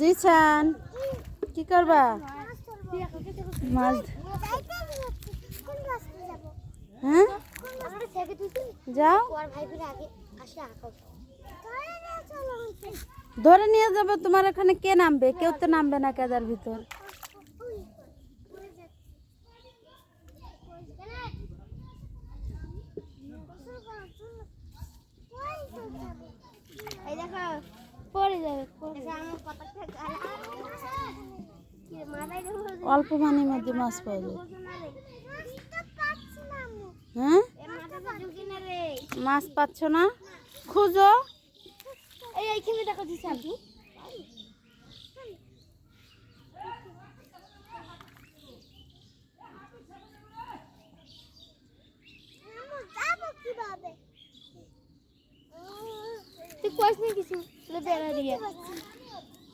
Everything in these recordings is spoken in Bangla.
জিসান কি করবা? মাছ হ্যাঁ? যাও। ধরে নিয়ে যাব, তোমার এখানে কে নামবে? কেউ তো নামবে না কেদার ভিতর এই দেখো পড়ে যাবে আমার মাথায় দেখো অল্প পানির মধ্যে মাছ পাওয়া যায়। হ্যাঁ? মাছ পাচ্ছ না? খুঁজো। এই, এইখানে দেখো কিছু?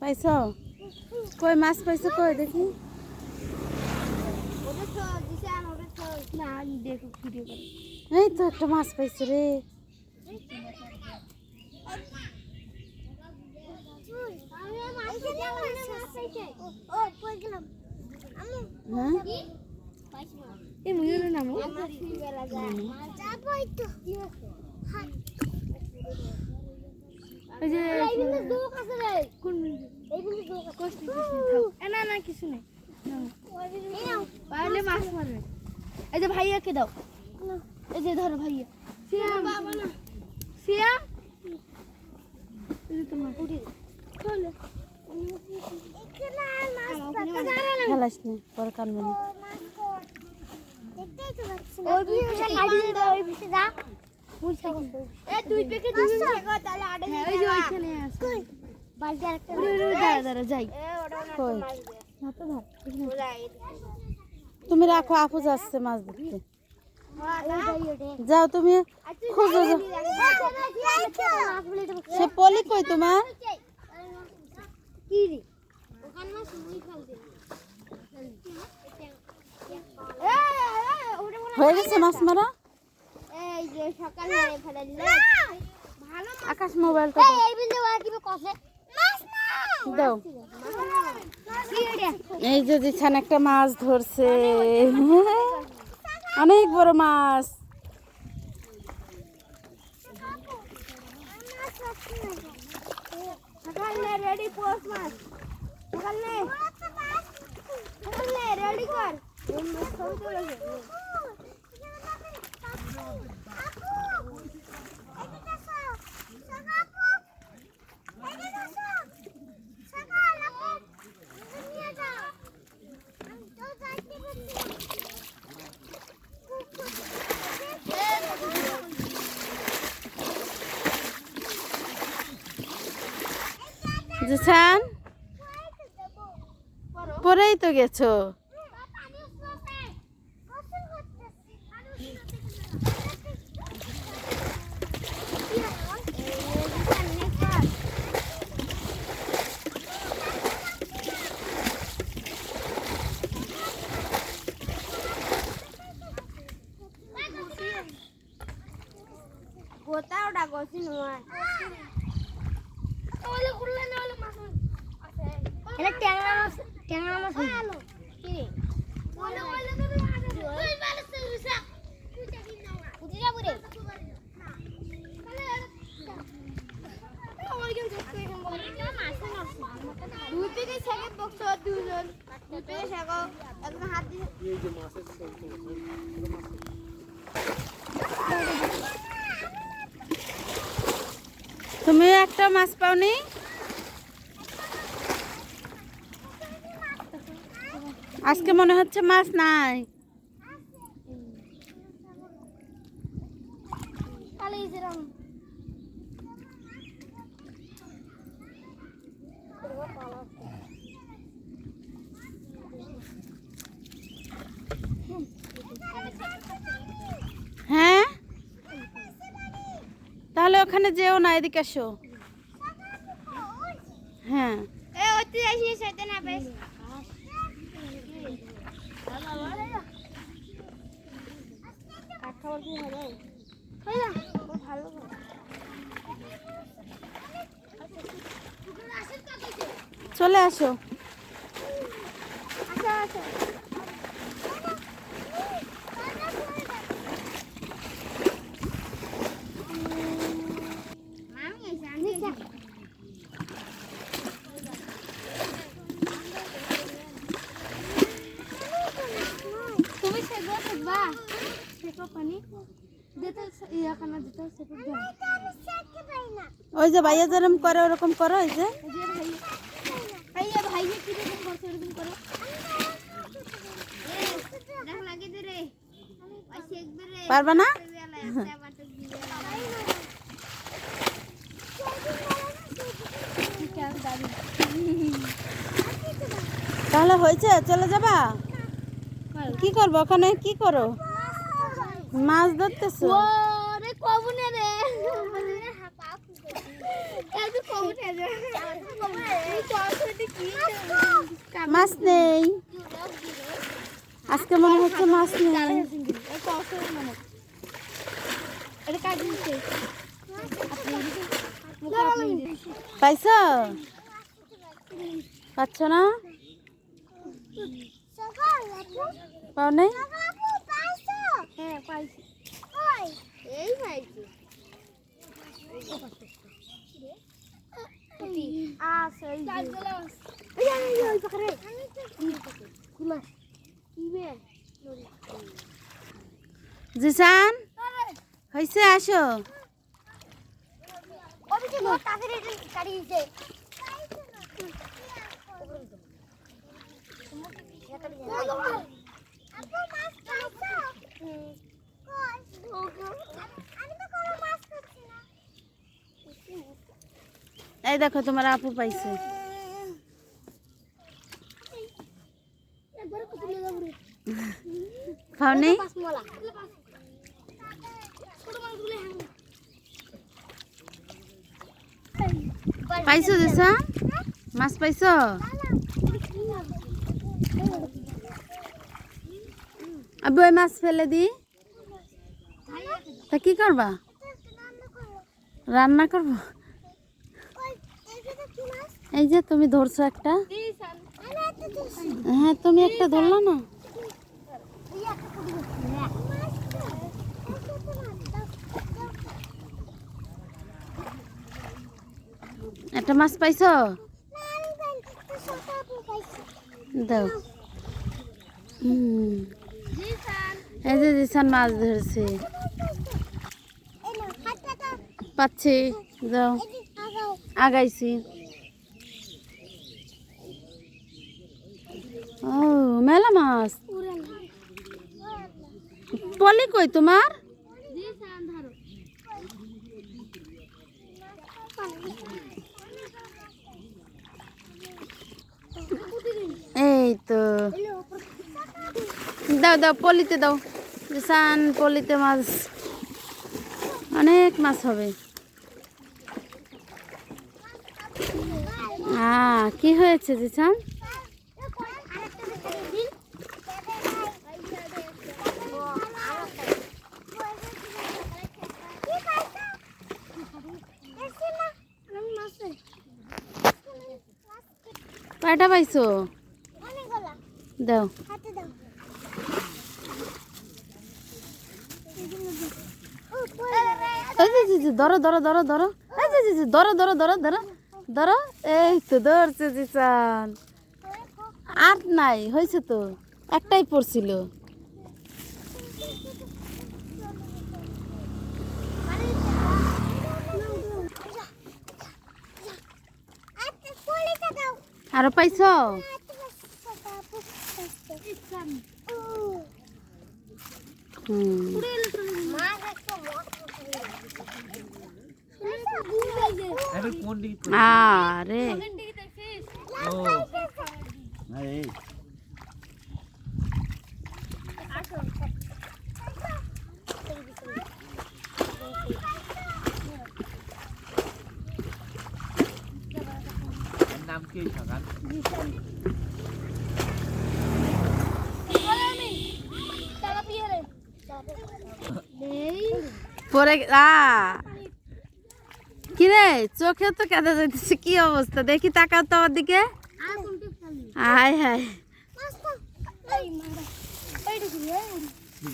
পাইছ? কই মাছ পাইছো কই? দেখি। এই তো একটা মাছ পাইছো রে। হ্যাঁ? এই ময়ূর নাম। ওই যে কোন না না কিছু নেই। পারলে মাছ মারবে। এই যে ভাইয়াকে দাও। এই যে ধরো ভাইয়া। সিয়া বাবা না এই যে তোমার। চলো খেলাস নি পরে কানবে না। ওই পিসে কাটি দে ওই পিসে যা। এ দুই প্যাকেট দুই তাহলে আড়ে ওই যে ওইখানে আছে। বালতি আরেকটা দাঁড়া দাঁড়া যাই। কই? হাতে ধর তুমি রাখো আপু যাচ্ছে মাছ ধরতে। যাও তুমি খোঁজো যাও। সে পলি কই তোমার? কি রে? ওখানে মাছ মুই খাল দে হয়ে গেছে মাছ মারা? এই যে সকালে ফেলে দিলে ভালো আকাশ মোবাইলটা এই এই বিন্দু আর কি কসে দাও। এই যে দিছান একটা মাছ ধরছে। অনেক বড় মাছ। রেডি পোস্ট মাছ। রেডি কর। ছবি পরেই তো গেছো। গোটা ওটা গছি নয় ওলে খুললে না ওলে মাছ এটা ট্যাংরা মাছ ট্যাংরা মাছ হলো কি রে ওলে ওলে তো তুই মাছ তুই বুঝি যাব রে দুই থেকে সেকেন্ড বক্স দুজন দুই থেকে সেকেন্ড একদম হাত দিয়ে তুমি একটা মাছ পাওনি আজকে মনে হচ্ছে মাছ নাই। হ্যাঁ? তাহলে ওখানে যেও না এদিকে আসো হ্যাঁ। চলে আসো। আচ্ছা আচ্ছা। পানি। দিতে ইয়া দিতে ওই যে ভাইয়া যেরকম করে ওরকম করো ওই যে। ভাইয়া ভাইয়া কি রকম করছে করো। পারবা না? তাহলে হয়েছে? চলে যাবা? কি করব? ওখানে কি করো? মাছ ধরতেছো? মাছ নেই। আজকে মনে হচ্ছে মাছ নেই। পাইছো? পাচ্ছ না? পাও নেই হ্যাঁ পাইছি এই পাইছি আছে এই এই এই ওই পাখরে কুলা ইবে জিসান হয়েছে আসো ওদিকে মোর তাদের এটা গাড়ি দিছে আপু মাছ পাইছো আমি তো কোনো মাছ পাচ্ছি না এই দেখো, তোমার আপু পাইছে। হ্যাঁ পাইছো জিসান মাছ পাইছো? আবু ওই মাছ ফেলে দি। তা কি করবা? রান্না করব? এই যে তুমি ধরছো একটা। হ্যাঁ তুমি একটা ধরলো না? একটা মাছ পাইছো? দাও। এই যে জিসান মাছ ধরছে। পাচ্ছি। যাও আগাইছি। ও, মেলা মাছ। পলি কই তোমার? এই তো। দাও দাও, পলিতে দাও। জিসান পলিতে মাছ। অনেক মাছ হবে। কি হয়েছে জিসান কয়টা পাইছো? দাও। ধরো ধরো ধরো ধরো। ধরো ধরো ধরো ধরো ধরো। এই তো ধরছে জিসান। আর নাই হয়েছে তো। একটাই পড়ছিল। আরও পাইছ? আরে ও এই এর নাম কি পরে কিরে চোখে তো কেঁদে যাইতেছে কি অবস্থা? দেখি তাকাও তো আমার দিকে। হায় হায়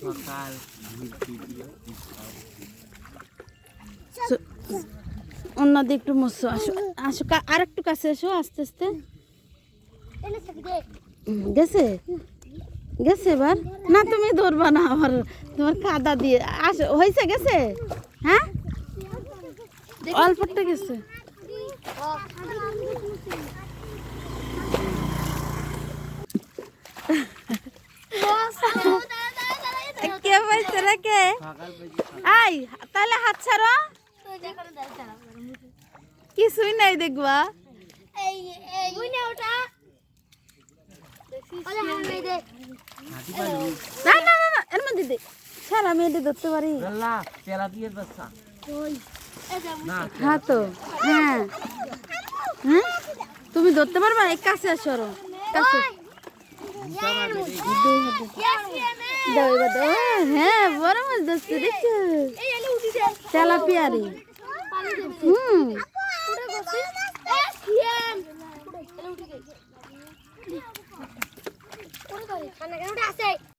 সকাল অন্যদিকে একটু মসো আসো আসো কা- আর একটু কাছে এসো আস্তে আস্তে। গেছে? গেছে এবার? না তুমি ধরবা না আবার তোমার কাদা দিয়ে। আসো হয়েছে গেছে? হ্যাঁ? অল্পটা গেছে। কে পাইছে রে কে? আই তাহলে হাত ছাড়ো। কিছুই নাই দেখবা হাতি পালু না না না না এর মধ্যে দে সারা মেয়েদের ধরতে পারি আল্লাহ তেলা দিয়ে বাচ্চা না হ্যাঁ তো হ্যাঁ হ্যাঁ তুমি ধরতে পারবা এক কাছে আসো আরও। কাছে হ্যাঁ বড় মাছ ধরছে দেখছ তেলাপিয়ারি হুম